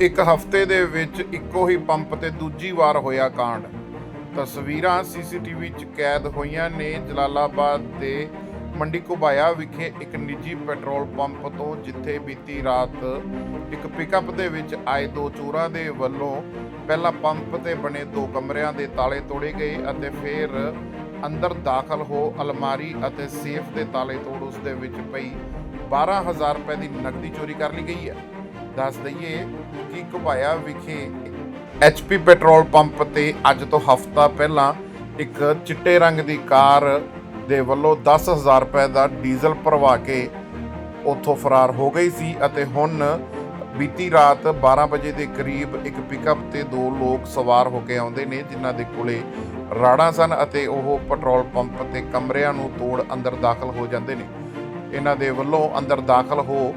ਇੱਕ ਹਫ਼ਤੇ ਦੇ ਵਿੱਚ ਇੱਕੋ ਹੀ ਪੰਪ ਤੇ ਦੂਜੀ ਵਾਰ ਹੋਇਆ ਕਾਂਡ। ਤਸਵੀਰਾਂ ਸੀਸੀਟੀਵੀ 'ਚ ਕੈਦ ਹੋਈਆਂ ਨੇ ਜਲਾਲਾਬਾਦ ਦੇ ਮੰਡੀ ਕੁਬਾਇਆ ਵਿਖੇ ਇੱਕ ਨਿੱਜੀ ਪੈਟਰੋਲ ਪੰਪ ਤੋਂ, ਜਿੱਥੇ ਬੀਤੀ ਰਾਤ ਇੱਕ ਪਿਕਅਪ ਦੇ ਵਿੱਚ ਆਏ ਦੋ ਚੋਰਾਂ ਦੇ ਵੱਲੋਂ ਪਹਿਲਾਂ ਪੰਪ ਤੇ ਬਣੇ ਦੋ ਕਮਰਿਆਂ ਦੇ ਤਾਲੇ ਤੋੜੇ ਗਏ ਅਤੇ ਫਿਰ ਅੰਦਰ ਦਾਖਲ ਹੋ ਅਲਮਾਰੀ ਅਤੇ ਸੇਫ ਦੇ ਤਾਲੇ ਤੋੜ ਉਸ ਦੇ ਵਿੱਚ ਪਈ। 12000 ਰੁਪਏ ਦੀ ਨਕਦੀ ਚੋਰੀ ਕਰ ਲਈ ਗਈ ਹੈ। ਦੱਸ ਦਈਏ ਕਿ ਘੁਬਾਇਆ ਵਿਖੇ ਐਚਪੀ ਪੈਟਰੋਲ ਪੰਪ ਤੇ ਅੱਜ ਤੋਂ ਹਫ਼ਤਾ ਪਹਿਲਾਂ ਇੱਕ ਚਿੱਟੇ ਰੰਗ ਦੀ ਕਾਰ ਦੇ ਵੱਲੋਂ 10000 ਰੁਪਏ ਦਾ ਡੀਜ਼ਲ ਭਰਵਾ ਕੇ ਉੱਥੋਂ ਫਰਾਰ ਹੋ ਗਈ ਸੀ ਅਤੇ ਹੁਣ ਬੀਤੀ ਰਾਤ 12 ਵਜੇ ਦੇ ਕਰੀਬ ਇੱਕ ਪਿਕਅਪ ਤੇ ਦੋ ਲੋਕ ਸਵਾਰ ਹੋ ਕੇ ਆਉਂਦੇ ਨੇ, ਜਿਨ੍ਹਾਂ ਦੇ ਕੋਲੇ ਰਾੜਾਂ ਸਨ ਅਤੇ ਉਹ ਪੈਟਰੋਲ ਪੰਪ ਤੇ ਕਮਰਿਆਂ ਨੂੰ ਤੋੜ ਅੰਦਰ ਦਾਖਲ ਹੋ ਜਾਂਦੇ ਨੇ। ਇਹਨਾਂ ਦੇ ਵੱਲੋਂ ਅੰਦਰ ਦਾਖਲ ਹੋ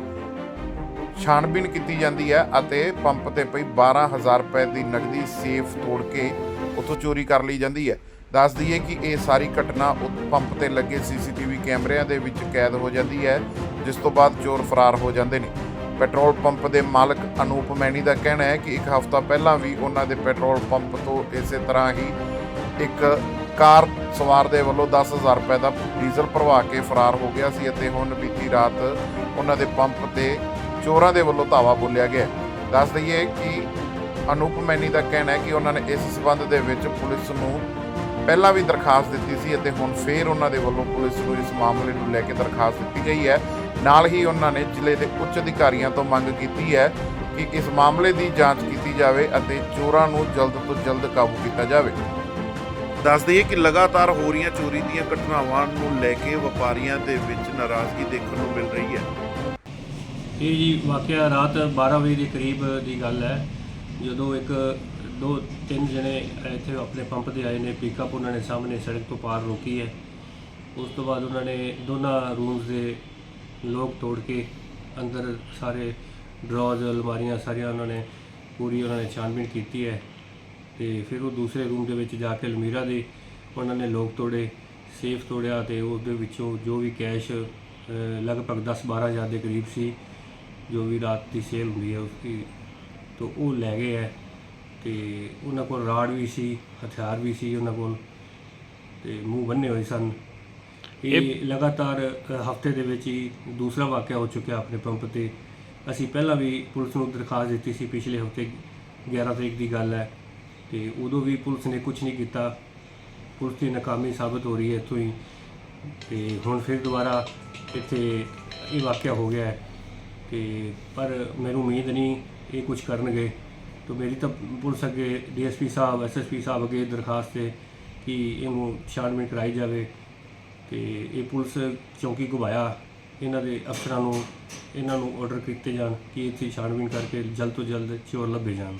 ਛਾਣਬੀਣ ਕੀਤੀ ਜਾਂਦੀ ਹੈ ਅਤੇ ਪੰਪ ਤੇ ਪਈ 12000 ਰੁਪਏ ਦੀ ਨਕਦੀ ਸੇਫ ਤੋੜ ਕੇ ਉੱਥੋਂ ਚੋਰੀ ਕਰ ਲਈ ਜਾਂਦੀ ਹੈ। ਦੱਸ ਦਈਏ ਕਿ ਇਹ ਸਾਰੀ ਘਟਨਾ ਉਸ ਪੰਪ ਤੇ ਲੱਗੇ ਸੀਸੀਟੀਵੀ ਕੈਮਰਿਆਂ ਦੇ ਵਿੱਚ ਕੈਦ ਹੋ ਜਾਂਦੀ ਹੈ, ਜਿਸ ਤੋਂ ਬਾਅਦ ਚੋਰ ਫਰਾਰ ਹੋ ਜਾਂਦੇ ਨੇ। ਪੈਟਰੋਲ ਪੰਪ ਦੇ ਮਾਲਕ ਅਨੂਪ ਮੈਣੀ ਦਾ ਕਹਿਣਾ ਹੈ ਕਿ ਇੱਕ ਹਫ਼ਤਾ ਪਹਿਲਾਂ ਵੀ ਉਹਨਾਂ ਦੇ ਪੈਟਰੋਲ ਪੰਪ ਤੋਂ ਇਸੇ ਤਰ੍ਹਾਂ ਹੀ ਇੱਕ ਕਾਰ ਸਵਾਰ ਦੇ ਵੱਲੋਂ 10000 ਰੁਪਏ ਦਾ ਡੀਜ਼ਲ ਭਰਵਾ ਕੇ ਫਰਾਰ ਹੋ ਗਿਆ ਸੀ ਅਤੇ ਹੁਣ ਬੀਤੀ ਰਾਤ ਉਹਨਾਂ ਦੇ ਪੰਪ ਤੇ ਚੋਰਾਂ ਦੇ ਵੱਲੋਂ ਧਾਵਾ ਬੋਲਿਆ ਗਿਆ ਦੱਸ ਦਈਏ ਕਿ ਅਨੂਪ ਮੈਨੀ ਦਾ ਕਹਿਣਾ ਹੈ ਕਿ ਉਹਨਾਂ ਨੇ ਇਸ ਸਬੰਧ ਦੇ ਵਿੱਚ ਪੁਲਿਸ ਨੂੰ ਪਹਿਲਾਂ ਵੀ ਦਰਖਾਸਤ ਦਿੱਤੀ ਸੀ ਅਤੇ ਹੁਣ ਫੇਰ ਉਹਨਾਂ ਦੇ ਵੱਲੋਂ ਪੁਲਿਸ ਨੂੰ ਇਸ ਮਾਮਲੇ ਨੂੰ ਲੈ ਕੇ ਦਰਖਾਸਤ ਦਿੱਤੀ ਗਈ ਹੈ। ਨਾਲ ਹੀ ਉਹਨਾਂ ਨੇ ਜ਼ਿਲ੍ਹੇ ਦੇ ਉੱਚ ਅਧਿਕਾਰੀਆਂ ਤੋਂ ਮੰਗ ਕੀਤੀ ਹੈ ਕਿ ਇਸ ਮਾਮਲੇ ਦੀ ਜਾਂਚ ਕੀਤੀ ਜਾਵੇ ਅਤੇ ਚੋਰਾਂ ਨੂੰ ਜਲਦ ਤੋਂ ਜਲਦ ਕਾਬੂ ਕੀਤਾ ਜਾਵੇ। ਦੱਸ ਦਈਏ ਕਿ ਲਗਾਤਾਰ ਹੋ ਰਹੀਆਂ ਚੋਰੀ ਦੀਆਂ ਘਟਨਾਵਾਂ ਨੂੰ ਲੈ ਕੇ ਵਪਾਰੀਆਂ ਦੇ ਵਿੱਚ ਨਾਰਾਜ਼ਗੀ ਦੇਖਣ ਨੂੰ ਮਿਲ ਰਹੀ ਹੈ। ਇਹ ਜੀ ਵਾਕਿਆ ਰਾਤ 12 ਵਜੇ ਦੇ ਕਰੀਬ ਦੀ ਗੱਲ ਹੈ। ਜਦੋਂ ਇੱਕ ਦੋ ਤਿੰਨ ਜਣੇ ਇੱਥੇ ਆਪਣੇ ਪੰਪ ਤੇ ਆਏ ਨੇ ਪਿਕਅਪ ਉਹਨਾਂ ਨੇ ਸਾਹਮਣੇ ਸੜਕ ਤੋਂ ਪਾਰ ਰੋਕੀ ਹੈ। ਉਸ ਤੋਂ ਬਾਅਦ ਉਹਨਾਂ ਨੇ ਦੋਨਾਂ ਰੂਮਸ ਦੇ ਲੋਕ ਤੋੜ ਕੇ ਅੰਦਰ ਸਾਰੇ ਡਰਾਜ਼ ਅਲਮਾਰੀਆਂ ਸਾਰੀਆਂ ਉਹਨਾਂ ਨੇ ਪੂਰੀ ਉਹਨਾਂ ਨੇ ਛਾਣਬੀਣ ਕੀਤੀ ਹੈ ਤੇ ਫਿਰ ਉਹ ਦੂਸਰੇ ਰੂਮ ਦੇ ਵਿੱਚ ਜਾ ਕੇ ਅਲਮੀਰਾ ਦੇ ਉਹਨਾਂ ਨੇ ਲੋਕ ਤੋੜੇ ਸੇਫ ਤੋੜਿਆ ਤੇ ਉਹਦੇ ਵਿੱਚੋਂ ਜੋ ਵੀ ਕੈਸ਼ ਲਗਭਗ 10-12 ਹਜ਼ਾਰ ਦੇ ਕਰੀਬ ਸੀ। ਜੋ ਵੀ ਰਾਤ ਦੀ ਸੇਲ ਹੁੰਦੀ ਹੈ ਉਸਦੀ ਤੋਂ ਉਹ ਲੈ ਗਏ ਹੈ ਤੇ ਉਹਨਾਂ ਕੋਲ ਰਾੜ ਵੀ ਸੀ ਹਥਿਆਰ ਵੀ ਸੀ ਉਹਨਾਂ ਕੋਲ ਤੇ ਮੂੰਹ ਬੰਨੇ ਹੋਏ ਸਨ। ਇਹ ਲਗਾਤਾਰ ਹਫ਼ਤੇ ਦੇ ਵਿੱਚ ਹੀ ਦੂਸਰਾ ਵਾਕਿਆ ਹੋ ਚੁੱਕਿਆ ਆਪਣੇ ਪੰਪ ਤੇ। ਅਸੀਂ ਪਹਿਲਾਂ ਵੀ ਪੁਲਿਸ ਨੂੰ ਦਰਖਾਸਤ ਦਿੱਤੀ ਸੀ ਪਿਛਲੇ ਹਫ਼ਤੇ 11 ਤਰੀਕ ਦੀ ਗੱਲ ਹੈ ਤੇ ਉਦੋਂ ਵੀ ਪੁਲਿਸ ਨੇ ਕੁਝ ਨਹੀਂ ਕੀਤਾ। ਪੁਲਿਸ ਦੀ ਨਾਕਾਮੀ ਸਾਬਤ ਹੋ ਰਹੀ ਹੈ ਇੱਥੋਂ ਹੀ ਤੇ ਹੁਣ ਫਿਰ ਦੁਬਾਰਾ ਇੱਥੇ ਇਹ ਵਾਕਿਆ ਹੋ ਗਿਆ ਹੈ। ਤੇ ਪਰ ਮੈਨੂੰ ਉਮੀਦ ਨਹੀਂ ਇਹ ਕੁਝ ਕਰਨਗੇ। ਤਾਂ ਮੇਰੀ ਤਾਂ ਪੁਲਿਸ ਅੱਗੇ, ਡੀਐਸਪੀ ਸਾਹਿਬ, ਐਸਐਸਪੀ ਸਾਹਿਬ ਅੱਗੇ ਦਰਖਾਸਤ ਹੈ ਕਿ ਇਹਨੂੰ ਛਾਣਬੀਣ ਕਰਾਈ ਜਾਵੇ। ਤੇ ਇਹ ਪੁਲਿਸ ਚੌਂਕੀ ਘੁਬਾਇਆ। ਇਹਨਾਂ ਦੇ ਅਫਸਰਾਂ ਨੂੰ, ਇਹਨਾਂ ਨੂੰ ਆਰਡਰ ਕੀਤੇ ਜਾਣ ਕਿ ਇੱਥੇ ਛਾਣਬੀਣ ਕਰਕੇ ਜਲਦ ਤੋਂ ਜਲਦ ਚੋਰ ਲੱਭੇ ਜਾਣ।